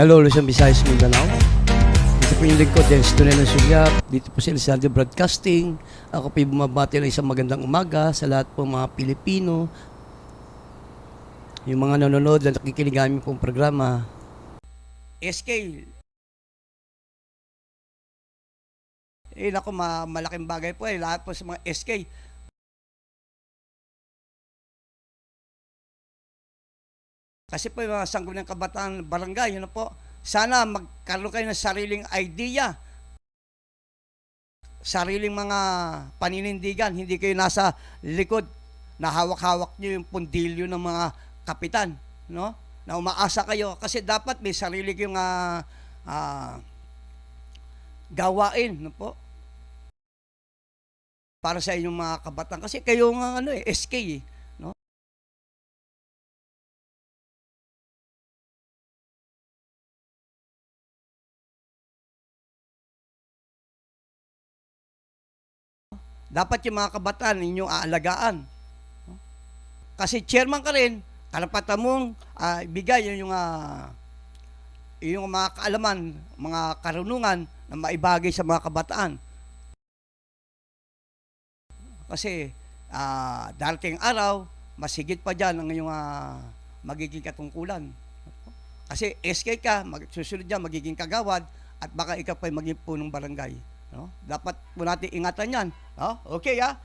Hello, Luzon, Visayas, Mindanao. Dito po yung lingkod, Dennis Tunay ng Sulyap. Dito po si Elisaldo Broadcasting. Ako po yung bumabati ng isang magandang umaga sa lahat po mga Pilipino. Yung mga nanonood na nakikinig namin pong programa. SK. Eh, naku, ma- malaking bagay po eh. Lahat po sa mga SK. Kasi po yung mga sangguniang kabataan barangay, yun po. Sana magkaroon kayo ng sariling idea. Sariling mga paninindigan. Hindi kayo nasa likod na hawak-hawak nyo yung pundilyo ng mga kapitan. No? Na umaasa kayo. Kasi dapat may sarili kayong ah, ah, gawain. No po? Para sa inyong mga kabataan. Kasi kayo nga ano eh, SK eh. Dapat yung mga kabataan ninyong aalagaan. Kasi chairman ka rin, karapatan mong ah, ibigay yung, yung, ah, yung mga kaalaman, mga karunungan na maibagay sa mga kabataan. Kasi ah, darating araw, masigit pa dyan ang iyong ah, magiging katungkulan. Kasi SK ka, mag, susunod dyan, magiging kagawad, at baka ikaw pa maging punong barangay. No? Dapat po natin ingatan yan. No? Okay, ah?